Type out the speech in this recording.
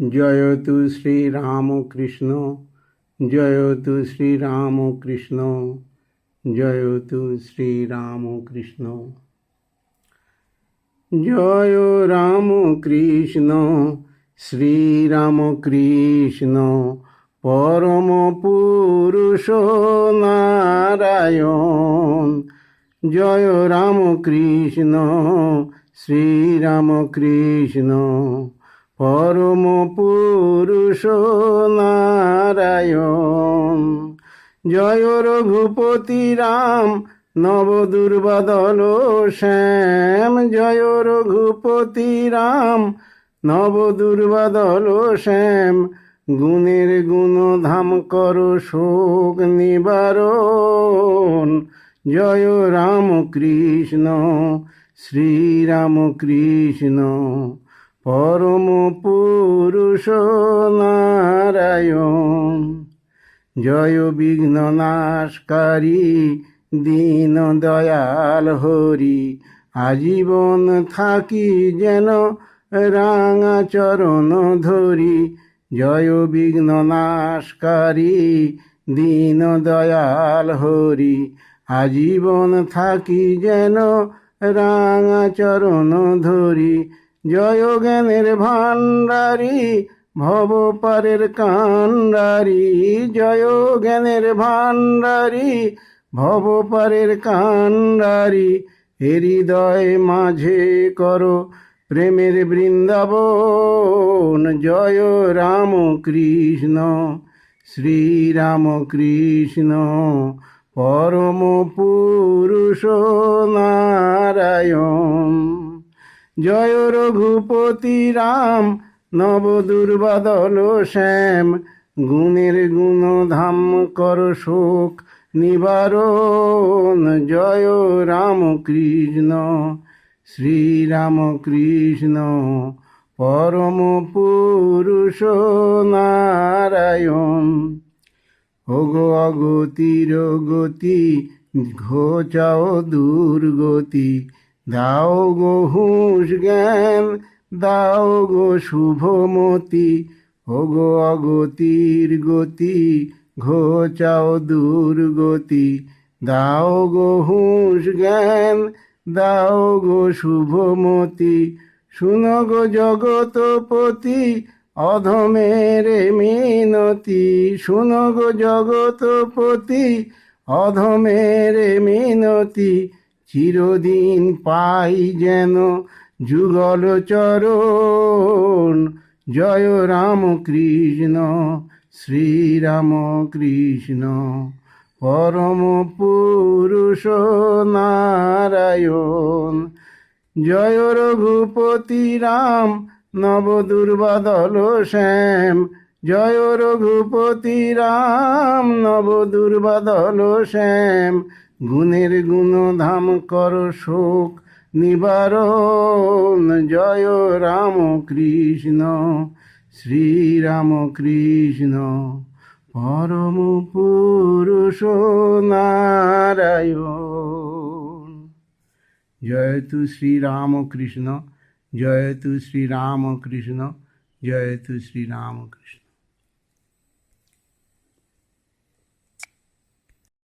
জয়তু শ্রীরামকৃষ্ণ জয়তু শ্রীরামকৃষ্ণ জয়তু শ্রীরামকৃষ্ণ জয় রাম কৃষ্ণ, শ্রীরাম কৃষ্ণ, পরম পুরুষ নারায়ণ। জয় রাম কৃষ্ণ, শ্রীরাম কৃষ্ণ। পরম পুরুষ নারায়ণ। জয় রঘুপতি রাম, নব দুর্বাদল শ্যাম। জয় রঘুপতি রাম, নব দুর্বাদল শ্যাম। গুণের গুণ ধাম কর শোক নিবারণ। জয় রাম কৃষ্ণ শ্রীরাম কৃষ্ণ পরম পুরুষ নারায়ণ, জয় বিঘ্ন নাশকারী, দীন দয়াল হরি, আজীবন থাকি যেন রাঙা চরণ ধরি, জয় বিঘ্ন নাশকারী, দীন দয়াল হরি, আজীবন থাকি যেন রাঙা চরণ ধরি জয় জ্ঞানের ভাণ্ডারী ভব পারের কান্ডারি জয় জ্ঞানের ভাণ্ডারী ভব পারের কান্ডারি হৃদয় মাঝে করো প্রেমের বৃন্দাবন। জয় রাম কৃষ্ণ শ্রীরাম কৃষ্ণ পরম পুরুষ নারায়ণ। জয় রঘুপতি রাম, নব দুর্বাদল শ্যাম, গুণের গুণ ধাম কর শোক নিবারণ। জয় রাম কৃষ্ণ শ্রীরাম কৃষ্ণ পরম পুরুষ নারায়ণ। ওগো অগতির গতি, ঘোচাও দুর্গতি দাও গো হুঁশ জ্ঞান, দাও গো শুভমতি, ওগো অগতির গতি, ঘোচাও দুর্গতি। দাও গো হুঁশ জ্ঞান, দাও গো শুভমতি, শুনো গো জগতপতি, অধমের মিনতি। শুনো গো জগতপতি, অধমের মিনতি চিরদিন পাই যেন যুগল চরণ। জয় রাম কৃষ্ণ শ্রীরাম কৃষ্ণ পরম পুরুষ নারায়ণ। জয় রঘুপতি রাম নব দুর্বাদল শ্যাম। জয় রঘুপতি রাম নব দুর্বাদল শ্যাম। গুণের গুণ ধাম কর শোক, নিবারণ জয় রাম কৃষ্ণ শ্রীরাম কৃষ্ণ। পরম পুরুষ নারায়ণ। জয় তু শ্রীরাম কৃষ্ণ, জয় তু শ্রীরাম কৃষ্ণ, জয় তু শ্রীরাম কৃষ্ণ।